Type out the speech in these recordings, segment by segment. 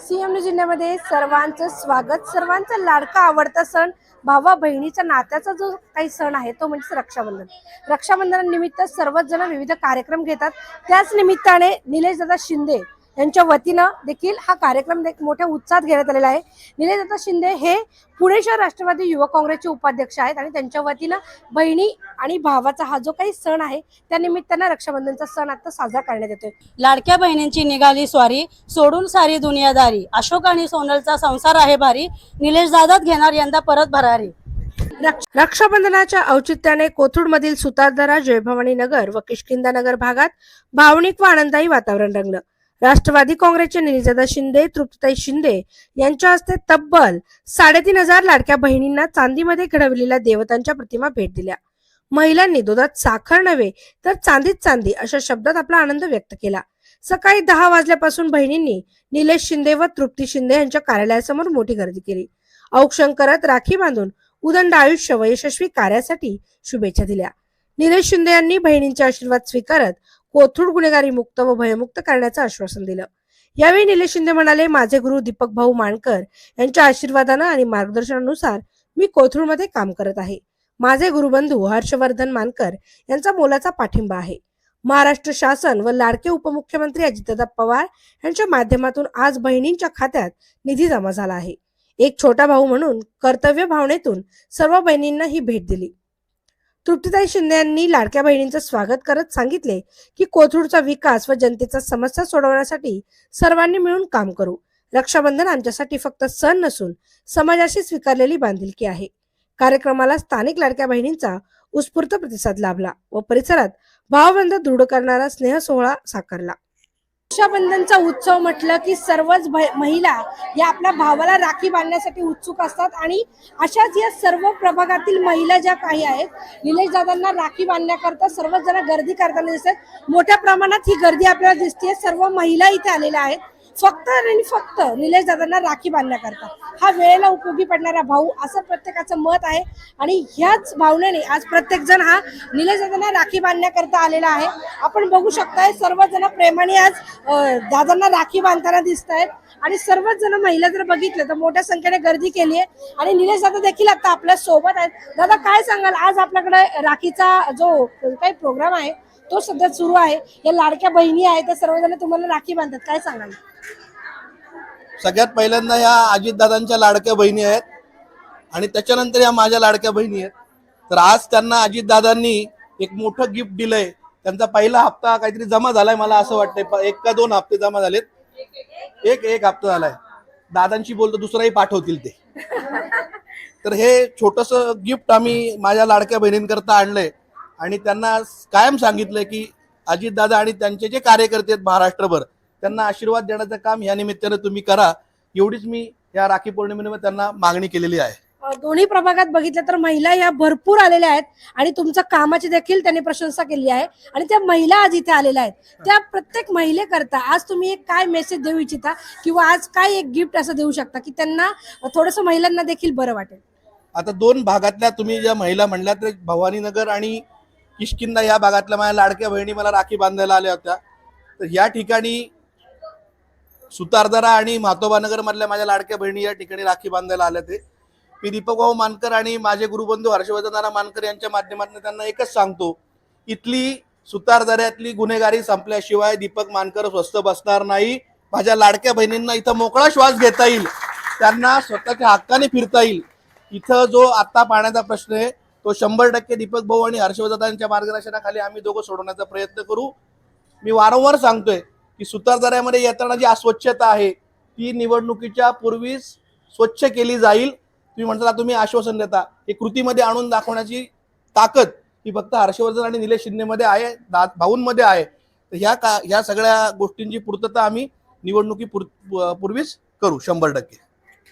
CM जिल्ह्यामध्ये सर्वांचं स्वागत. सर्वांचा लाडका आवडता सण भावा बहिणीचा नात्याचा जो काही सण आहे तो म्हणजे रक्षाबंधन. रक्षाबंधनानिमित्त सर्वच जण विविध कार्यक्रम घेतात. त्याच निमित्ताने निलेश दादा शिंदे यांच्या वतीनं देखील हा कार्यक्रम मोठ्या उत्साहात घेण्यात आलेला आहे. निलेश दादा शिंदे हे पुणे शहर राष्ट्रवादी युवक काँग्रेसचे उपाध्यक्ष आहेत आणि त्यांच्या वतीनं बहिणी आणि भावाचा हा जो काही सण आहे त्या निमित्तानं रक्षाबंधनचा सण आता साजरा करण्यात येतोय. लाडक्या बहिणींची निघाली स्वारी सोडून सारी दुनियादारी. अशोक आणि सोनलचा संसार आहे भारी. निलेश दादात घेणार यंदा परत भरारी. रक्ष- रक्षाबंधनाच्या औचित्याने कोथरूडमधील सुतारदरा जयभवानी नगर व किष्किंदा नगर भागात भावनिक व आनंदायी वातावरण रंगलं. राष्ट्रवादी काँग्रेसचे निलिजादा शिंदे तृप्तताई शिंदे यांच्या हस्ते तब्बल साडेतीन हजार लाडक्या बहिणींना चांदीमध्ये घडवलेल्या देवतांच्या प्रतिमा भेट दिल्या. महिलांनी दुधात साखर नव्हे तर चांदीत चांदी अशा शब्दात आपला आनंद व्यक्त केला. सकाळी दहा वाजल्यापासून बहिणींनी निलेश शिंदे व तृप्ती शिंदे यांच्या कार्यालयासमोर मोठी गर्दी केली. औक्षण करत राखी बांधून उदंड आयुष्य व यशस्वी कार्यासाठी शुभेच्छा दिल्या. निलेश शिंदे यांनी बहिणींचे आशीर्वाद स्वीकारत कोथरूड गुन्हेगारी मुक्त व भयमुक्त करण्याचं आश्वासन दिलं. यावेळी निलेश शिंदे म्हणाले माझे गुरु दीपक भाऊ मानकर यांच्या आशीर्वादानं आणि मार्गदर्शनानुसार मी कोथरूडमध्ये काम करत आहे. माझे गुरुबंधू हर्षवर्धन मानकर यांचा मोलाचा पाठिंबा आहे. महाराष्ट्र शासन व लाडके उपमुख्यमंत्री अजितदादा पवार यांच्या माध्यमातून आज बहिणींच्या खात्यात निधी जमा झाला आहे. एक छोटा भाऊ म्हणून कर्तव्य भावनेतून सर्व बहिणींना ही भेट दिली. तृप्तीताई शिंदे यांनी लाडक्या बहिणींचं स्वागत करत सांगितले की कोथरूडचा विकास व जनतेचा समस्या सोडवण्यासाठी सर्वांनी मिळून काम करू. रक्षाबंधन आमच्यासाठी फक्त सण नसून समाजाशी स्वीकारलेली बांधिलकी आहे. कार्यक्रमाला स्थानिक लाडक्या बहिणींचा उत्स्फूर्त प्रतिसाद लाभला व परिसरात भावबंध दृढ करणारा स्नेह सोहळा साकारला. रक्षाबंधनचा उत्सव म्हटलं की सर्वच भ- महिला या आपल्या भावाला राखी बांधण्यासाठी उत्सुक असतात आणि अशाच या सर्व प्रभागातील महिला ज्या काही आहेत निलेश दादांना राखी बांधण्याकरता सर्वच जण गर्दी करताना दिसतात. मोठ्या प्रमाणात ही गर्दी आपल्याला दिसते सर्व महिला इथे आलेल्या आहेत. फक्त आणि फक्त निलेश दादांना राखी बांधण्याकरता. हा वेळेला उपयोगी पडणारा भाऊ असं प्रत्येकाचं मत आहे. आणि ह्याच भावनेने आज प्रत्येक जण हा निलेश दादांना राखी बांधण्याकरता आलेला आहे. आपण बघू शकताय सर्वजण प्रेमाने आज दादांना राखी बांधताना दिसत आहेत आणि सर्वच जण महिला जर बघितलं तर मोठ्या संख्येने गर्दी केली आहे. आणि निलेश दादा देखील आता आपल्यासोबत आहेत. दादा काय सांगाल? आज आपल्याकडे राखीचा जो काही प्रोग्राम आहे तो सध्या सुरू आहे. या लाडक्या बहिणी आहेत त्या सर्वजण तुम्हाला राखी बांधतात. काय सांगाल? सगळ्यात पहिल्यांदा या अजितदादांच्या लाडक्या बहिणी आहेत. आणि त्याच्यानंतर या माझ्या लाडक्या बहिणी आहेत. तर आज त्यांना अजितदादांनी एक मोठं गिफ्ट दिलंय. त्यांचा पहिला हप्ता काहीतरी जमा झालाय मला असं वाटतंय. एक का दोन हप्ते जमा झालेत. एक एक हप्ता झालाय. दादांशी बोलतो दुसराही पाठवतील ते. तर हे छोटस गिफ्ट आम्ही माझ्या लाडक्या बहिणींकरता आणलंय. आणि त्यांना कायम सांगितलंय की अजितदादा आणि त्यांचे जे कार्यकर्ते आहेत महाराष्ट्रभर त्यांना आशीर्वाद देण्याचं काम या निमित्तानं तुम्ही करा. एवढीच मी या राखी पौर्णिमेनिमित्त त्यांना मागणी केलेली आहे. दोन्ही प्रभागात बघितलं तर महिला या भरपूर आलेल्या आहेत आणि तुमच्या कामाची देखील त्यांनी प्रशंसा केली आहे. आणि त्या महिला आज इथे आलेल्या आहेत. त्या प्रत्येक महिलेकरता आज तुम्ही एक काय मेसेज देऊ इच्छिता किंवा आज काय एक गिफ्ट असं देऊ शकता की त्यांना थोडस महिलांना देखील बरं वाटेल? आता दोन भागातल्या तुम्ही ज्या महिला म्हणल्या तर भवानीनगर आणि किशकिंदा या भागातल्या माझ्या लाडक्या बहिणी मला राखी बांधायला आल्या होत्या. तर या ठिकाणी सुतारदरा आणि मातोबानगरमधल्या माझ्या लाडक्या बहिणी या ठिकाणी राखी बांधायला आल्या ते मी दीपकभाऊ मानकर आणि माझे गुरुबंधू हर्षवर्धन नाना मानकर यांच्या माध्यमातून त्यांना एकच सांगतो इथली सुतारदऱ्यातली गुन्हेगारी संपल्याशिवाय दीपक मानकर स्वस्त बसणार नाही. माझ्या लाडक्या बहिणींना इथं मोकळा श्वास घेता येईल. त्यांना स्वतःच्या हक्काने फिरता येईल. इथं जो आत्ता पाण्याचा प्रश्न आहे तो शंभर टक्के दीपक भाऊ आणि हर्षवर्धनांच्या मार्गदर्शनाखाली आम्ही दोघं सोडवण्याचा प्रयत्न करू. मी वारंवार सांगतोय की सुतारदऱ्यामध्ये येताना जी अस्वच्छता आहे ती निवडणुकीच्या पूर्वीच स्वच्छ केली जाईल. तुम्ही म्हणता तुम्ही आश्वासन देता हे कृतीमध्ये आणून दाखवण्याची ताकद ही फक्त हर्षवर्धन आणि निलेश शिंदेमध्ये आहे भाऊंमध्ये आहे. तर ह्या का ह्या सगळ्या गोष्टींची पूर्तता आम्ही निवडणुकी पूर्वीच करू शंभर टक्के.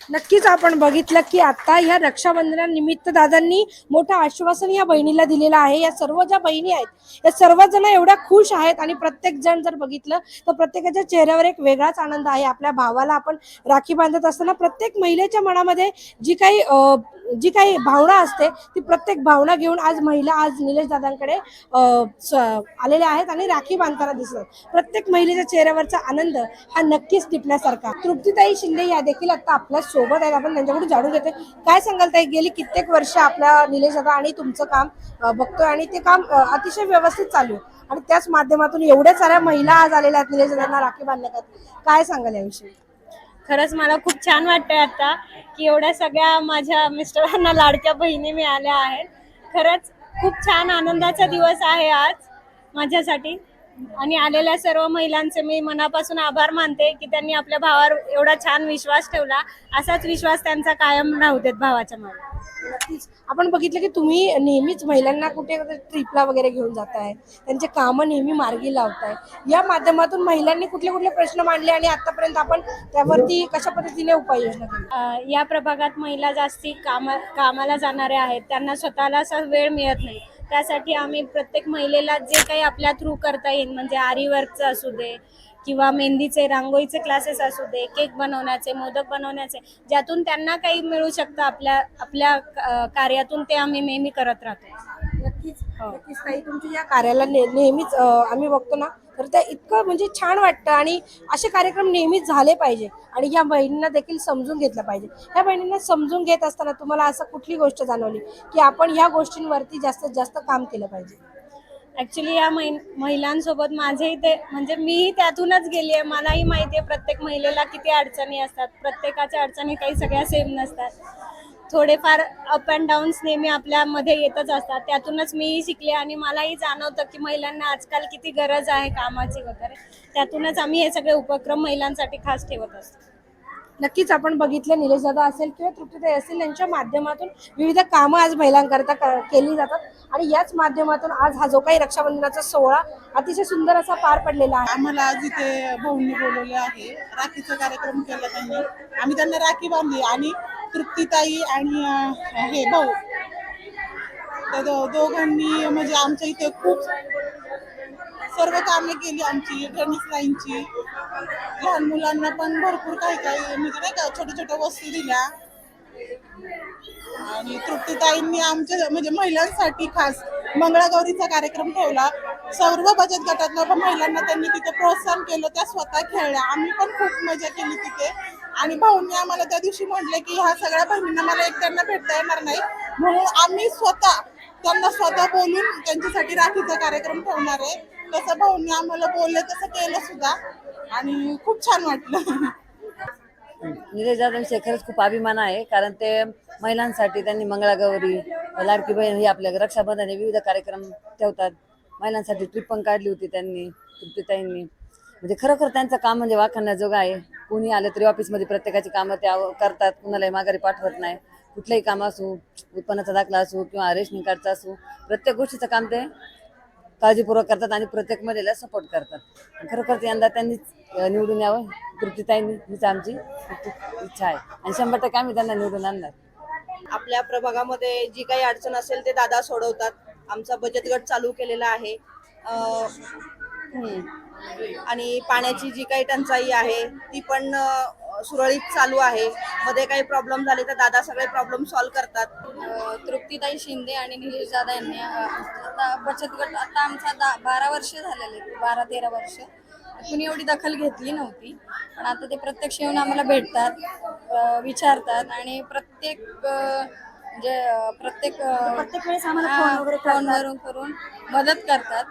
नक्कीच आपण बघितलं की आता या रक्षाबंधनानिमित्त दादांनी मोठं आश्वासन या बहिणीला दिलेलं आहे. या सर्व ज्या बहिणी आहेत या सर्वजण एवढ्या खुश आहेत आणि प्रत्येक जण जर बघितलं तर प्रत्येकाच्या चेहऱ्यावर एक वेगळाच आनंद आहे. आपल्या भावाला आपण राखी बांधत असताना प्रत्येक महिलेच्या मनामध्ये जी काही अं, जी काही भावना असते ती प्रत्येक भावना घेऊन आज महिला आज निलेश दादांकडे अं, आलेल्या आहेत आणि राखी बांधताना दिसतात. प्रत्येक महिलेच्या चेहऱ्यावरचा आनंद हा नक्कीच टिपण्यासारखा. तृप्तीताई शिंदे या देखील आता आपल्या सोबत आहेत आपण त्यांच्याकडून जाणून घेतोय. काय सांगाल ताई गेली कित्येक वर्ष आपल्या निलेश दादा आणि तुमचं काम बघतोय आणि ते काम अतिशय व्यवस्थित चालू आहे. आणि त्याच माध्यमातून एवढ्या साऱ्या महिला आज आलेल्या आहेत निलेश दादांना राखी बांधण्यात काय सांगाल याविषयी? खरंच मला खूप छान वाटतंय आता की एवढ्या सगळ्या माझ्या मिस्टरांना लाडक्या बहिणी मिळाल्या आहेत. खरंच खूप छान आनंदाचा दिवस आहे आज माझ्यासाठी. आणि आलेल्या सर्व महिलांचे मी मनापासून आभार मानते की त्यांनी आपल्या भावावर एवढा छान विश्वास ठेवला. असाच विश्वास त्यांचा कायम राहू देत भावाच्या मागे. नक्कीच. आपण बघितलं की तुम्ही नेहमीच महिलांना कुठे ट्रिपला वगैरे घेऊन जाताय. त्यांचे कामं नेहमी मार्गी लावताय. या माध्यमातून महिलांनी कुठले कुठले प्रश्न मांडले आणि आतापर्यंत आपण त्यावरती कशा पद्धतीने उपाययोजना केली? या प्रभागात महिला जास्ती कामा कामाला जाणाऱ्या आहेत. त्यांना स्वतःला असा वेळ मिळत नाही. त्यासाठी आम्ही प्रत्येक महिलेला जे काही आपल्या थ्रू करता येईल म्हणजे आरी वर्कचं असू दे किंवा मेहंदीचे रांगोळीचे क्लासेस असू दे केक बनवण्याचे मोदक बनवण्याचे ज्यातून त्यांना काही मिळू शकतं आपल्या आपल्या कार्यातून ते आम्ही नेहमी करत राहतो. नक्कीच नक्कीच ताई तुमच्या या कार्याला ने, नेहमीच आम्ही बघतो ना तर ते इतकं म्हणजे छान वाटतं आणि असे कार्यक्रम नेहमीच झाले पाहिजे. आणि या बहिणींना देखील समजून घेतलं पाहिजे. ह्या बहिणींना समजून घेत असताना तुम्हाला असं कुठली गोष्ट जाणवली? की आपण ह्या गोष्टींवरती जास्तीत जास्त काम केलं पाहिजे? ऍक्च्युली या मै- महिलांसोबत माझेही ते म्हणजे मीही त्यातूनच गेली आहे. मलाही माहिती आहे प्रत्येक महिलेला किती अडचणी असतात. प्रत्येकाच्या अडचणी काही सगळ्या सेम नसतात. थोडेफार अप अँड डाऊन्स नेहमी आपल्यामध्ये येतच असतात. त्यातूनच मीही शिकले आणि मलाही जाणवतं की महिलांना आजकाल किती गरज आहे कामाची वगैरे. त्यातूनच आम्ही हे सगळे उपक्रम महिलांसाठी खास ठेवत असतो. नक्कीच आपण बघितलं निलेश दादा असेल किंवा तृप्तीताई असेल यांच्या माध्यमातून विविध कामं आज महिलांकरता क- केली जातात. आणि याच माध्यमातून आज हा जो काही रक्षाबंधनाचा सोहळा अतिशय सुंदर असा पार पडलेला आहे. आम्हाला आज इथे भाऊंनी बोलवले आहे. राखीचा कार्यक्रम केला त्यांनी. आम्ही त्यांना राखी बांधली आणि तृप्तीताई आणि हे भाऊ. तर दोघांनी म्हणजे आमच्या इथे खूप सर्व कामे केली आमची गणेश लाईनची लहान मुलांना पण भरपूर काही काही म्हणजे नाही का छोट्या छोट्या वस्तू दिल्या. आणि तृप्तीताईंनी आमच्या म्हणजे महिलांसाठी खास मंगळागौरीचा कार्यक्रम ठेवला. सर्व बचत गटातल्या महिलांना त्यांनी तिथे प्रोत्साहन केलं त्या स्वतः खेळल्या. आम्ही पण खूप मजा केली तिथे. आणि भाऊंनी आम्हाला त्या दिवशी म्हटलं की ह्या सगळ्या बहिणींना मला एकट्यांना भेटता येणार नाही. म्हणून आम्ही स्वतः त्यांना स्वतः बोलून त्यांच्यासाठी राखीचा कार्यक्रम ठेवणार आहे. तसं भाऊंनी आम्हाला बोलले तसं केलं सुद्धा. आणि खूप छान वाटलं. निलेश जाधवचे खरंच खूप अभिमान आहे कारण ते महिलांसाठी त्यांनी मंगळागौरी लाडकी बहीण ही आपल्या रक्षाबंधन हे विविध कार्यक्रम ठेवतात. महिलांसाठी ट्रिप पण काढली होती त्यांनी तृप्तीताईंनी म्हणजे खरोखर त्यांचं काम म्हणजे वाखाणण्याजोगं आहे. कोणी आलं तरी ऑफिसमध्ये प्रत्येकाची कामं त्या करतात कुणालाही माघारी पाठवत नाही. कुठलंही काम असू उत्पन्नाचा दाखला असू किंवा रेशनिंग कार्डचा असू प्रत्येक गोष्टीचं काम ते काळजीपूर्वक करतात आणि प्रत्येक महिलेला सपोर्ट करतात. खरोखर यंदा त्यांनीच निवडून यावं. तृप्तीताईंनी हीच आमची खूप इच्छा आहे. आणि शंभर टक्के आम्ही त्यांना निवडून आणणार. आपल्या प्रभागामध्ये जी काही अडचण असेल ते दादा सोडवतात. आमचा बचत गट चालू केलेला आहे. आणि पाण्याची जी काही टंचाई आहे ती पण सुरळीत चालू आहे. मध्ये काही प्रॉब्लेम झाले तर दादा सगळे प्रॉब्लेम सॉल्व्ह करतात. तृप्तीताई शिंदे आणि निलेश दादा यांनी आता बचत गट आता आमचा दा बारा वर्ष झालेले बारा तेरा वर्ष. कुणी एवढी दखल घेतली नव्हती पण आता ते प्रत्यक्ष येऊन आम्हाला भेटतात विचारतात आणि प्रत्येक म्हणजे अ, प्रत्येक प्रत्येक वेळेस आम्हाला फोनवरून करून मदत करतात.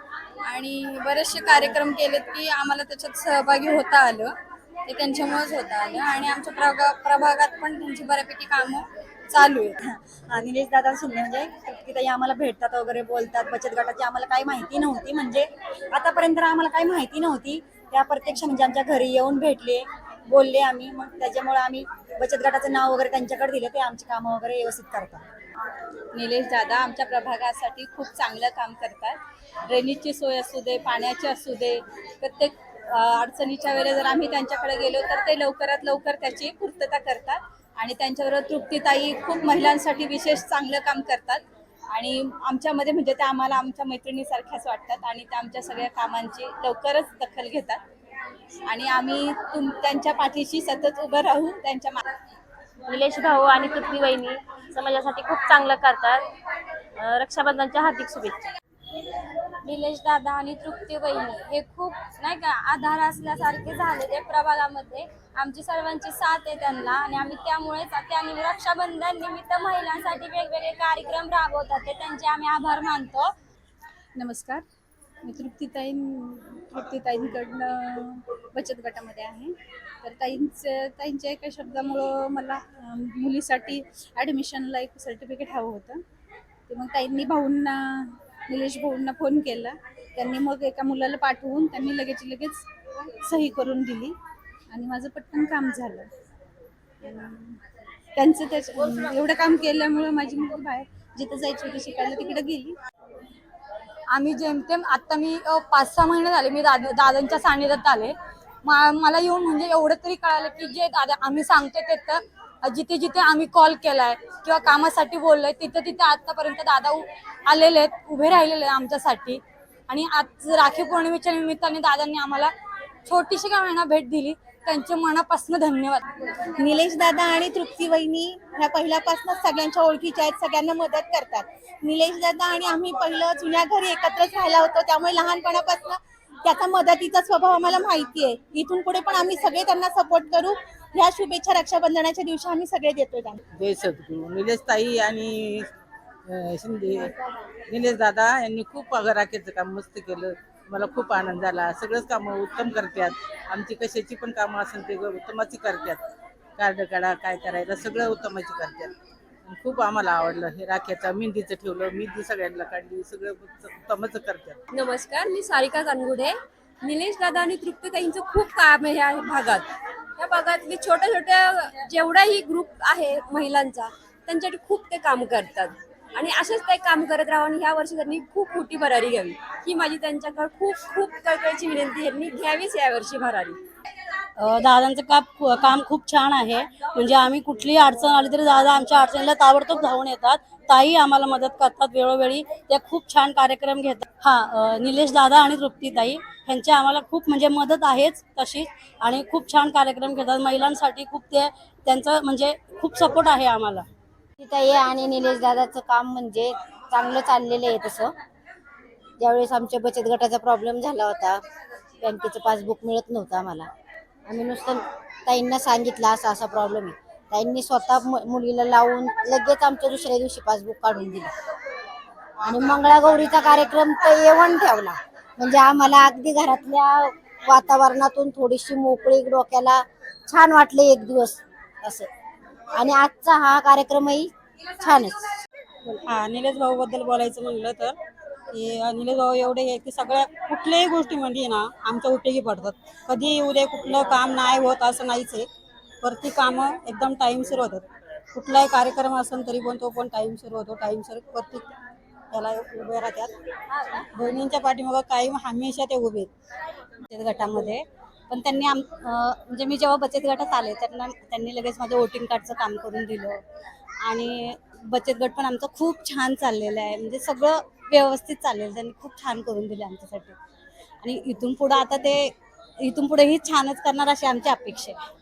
आणि बरेचसे कार्यक्रम केलेत की आम्हाला त्याच्यात सहभागी होता आलं. ते त्यांच्यामुळेच होता आलं. आणि आमच्या प्रभा प्रभागात पण त्यांची बऱ्यापैकी कामं चालू आहेत. निलेश दादा शिंदे म्हणजे तृप्तीताई आम्हाला भेटतात वगैरे बोलतात. बचत गटाची आम्हाला काही माहिती नव्हती. म्हणजे आतापर्यंत आम्हाला काही माहिती नव्हती. त्या प्रत्यक्ष म्हणजे आमच्या घरी येऊन भेटले. बोलले आम्ही मग त्याच्यामुळे आम्ही बचत गटाचं नाव वगैरे त्यांच्याकडे दिलं ते आमची कामं वगैरे व्यवस्थित करतात. निलेश दादा आमच्या प्रभागासाठी खूप चांगलं काम करतात. ड्रेनेजची सोय असू दे पाण्याची असू दे प्रत्येक अडचणीच्या वेळेला जर आम्ही त्यांच्याकडे गेलो तर ते लवकरात लवकर त्याची पूर्तता करतात. आणि त्यांच्याबरोबर तृप्तीताई खूप महिलांसाठी विशेष चांगलं काम करतात. आणि आमच्यामध्ये म्हणजे त्या आम्हाला आमच्या मैत्रिणीसारख्याच वाटतात आणि त्या आमच्या सगळ्या कामांची लवकरच दखल घेतात. आणि आम्ही तुम त्यांच्या पाठीशी सतत उभं राहू त्यांच्या मा निलेश भाऊ आणि तृप्ती वहिनी समाजासाठी खूप चांगलं करतात. रक्षाबंधनच्या हार्दिक शुभेच्छा. निलेश दादा आणि तृप्ती वहिनी हे खूप नाही का आधार असल्यासारखे झाले ते प्रभागामध्ये. आमची सर्वांची साथ आहे त्यांना आणि आम्ही त्यामुळेच त्या नि- रक्षाबंधन निमित्त महिलांसाठी वेगवेगळे कार्यक्रम राबवतात. ते त्यांचे आम्ही आभार मानतो. नमस्कार. मी तृप्तीताई तृप्तीताईंकडनं बचत गटामध्ये आहे. तर ताईंचं ताईंच्या एका शब्दामुळं मला मुलीसाठी ॲडमिशनला एक सर्टिफिकेट हवं होतं. ते मग ताईंनी भाऊंना निलेश भाऊंना फोन केला. त्यांनी मग एका मुलाला पाठवून त्यांनी लगेच लगेच सही करून दिली. आणि माझं पटकन काम झालं. त्यांचं त्याच एवढं काम केल्यामुळं माझी मुलगी बाहेर जिथं जायची होती शिकायला तिकडे गेली. आम्ही जेमतेम आता मी पाच सहा महिने झाले मी दादा दादांच्या सानिध्यात आले. मा- मला येऊन म्हणजे एवढं तरी कळालं की जे दादा आम्ही सांगतो ते तर जिथे जिथे आम्ही कॉल केलाय किंवा कामासाठी बोललोय तिथे तिथे आतापर्यंत दादा आलेले आहेत उभे राहिलेले आहेत आमच्यासाठी. आणि आज राखी पौर्णिमेच्या निमित्ताने दादांनी आम्हाला छोटीशी का महिना भेट दिली. त्यांचे मनापासून धन्यवाद. निलेश दादा आणि तृप्ती वहिनी ह्या पहिल्यापासूनच सगळ्यांच्या ओळखीच्या आहेत सगळ्यांना मदत करतात. निलेश दादा आणि आम्ही पहिलं जुन्या घरी एकत्रच राहिला होतो त्यामुळे लहानपणापासून त्याचा मदतीचा स्वभाव आम्हाला माहिती आहे. इथून पुढे पण आम्ही सगळे त्यांना सपोर्ट करू. ह्या शुभेच्छा रक्षाबंधनाच्या दिवशी आम्ही सगळे देतोय त्यांना. जय सद्गुरू. निलेश ताई आणि शिंदे निलेश दादा यांनी खूप राखेचं काम मस्त केलं. मला खूप आनंद झाला. सगळंच कामं उत्तम करतात. आमची कशाची पण कामं असेल ते उत्तमाची करतात. कार्ड काढा काय करायला सगळं उत्तमाची करतात. खूप आम्हाला आवडलं. हे राख्याचं मेहंदीचं ठेवलं मेहंदी सगळ्यांना काढली सगळं उत्तमच करतात. नमस्कार मी सारिका कानगुडे निलेश दादा आणि तृप्तताईंचं खूप काम आहे ह्या भागात. या भागातली छोट्या छोट्या जेवढाही ग्रुप आहे महिलांचा त्यांच्यासाठी खूप ते काम करतात. आणि असेच ते काम करत राहावं आणि ह्या वर्षी त्यांनी खूप मोठी भरारी घ्यावी. ही माझी त्यांच्याकडे खूप खूप कळकळीची विनंती यांनी घ्यावीच यावर्षी भरारी. दादांचं काम काम खूप छान आहे. म्हणजे आम्ही कुठलीही अडचण आली तरी दादा आमच्या अडचणीला ताबडतोब धावून येतात. ताई आम्हाला मदत करतात वेळोवेळी. त्या खूप छान कार्यक्रम घेतात. हा निलेश दादा आणि तृप्ती ताई ह्यांची आम्हाला खूप म्हणजे मदत आहेच तशीच. आणि खूप छान कार्यक्रम घेतात. महिलांसाठी खूप ते त्यांचं म्हणजे खूप सपोर्ट आहे आम्हाला. ताई आणि निलेश दादाचं काम म्हणजे चांगलं चाललेलं आहे तसं. ज्यावेळेस आमच्या बचत गटाचा प्रॉब्लेम झाला होता बँकेचं पासबुक मिळत नव्हतं आम्हाला. आम्ही नुसतं ताईंना सांगितलं असा असा प्रॉब्लेम आहे. ताईंनी स्वतः मुलीला लावून लगेच आमच्या दुसऱ्या दिवशी पासबुक काढून दिलं. आणि मंगळागौरीचा कार्यक्रम तर येवण ठेवला. म्हणजे आम्हाला अगदी घरातल्या वातावरणातून थोडीशी मोकळी डोक्याला छान वाटले एक दिवस असं. आणि आजचा हा कार्यक्रमही छानच. हा निलेश भाऊ बद्दल बोलायचं म्हणलं तर की निलेश भाऊ एवढे आहे की सगळ्या कुठल्याही गोष्टीमध्ये म्हणजे ना आमच्या उपयोगी पडतात. कधी उद्या कुठलं काम नाही होत असं नाहीच आहे. प्रत्येक कामं एकदम टाईमशीर होतात. कुठलाही कार्यक्रम असेल तरी पण तो पण टाईमशीर होतो. टाईमशीर प्रत्येक त्याला उभे राहतात. बहिणींच्या पाठीमागं काही हमेशा ते उभे आहेत. गटामध्ये पण त्यांनी आम म्हणजे मी जेव्हा बचत गटात आले त्यांना त्यांनी लगेच माझं वोटिंग कार्डचं काम करून दिलं. आणि बचत गट पण आमचं खूप छान चाललेलं आहे. म्हणजे सगळं व्यवस्थित चाललेलं त्यांनी खूप छान करून दिलं आमच्यासाठी. आणि इथून पुढं आता ते इथून पुढेही छानच करणार अशी आमची अपेक्षा आहे.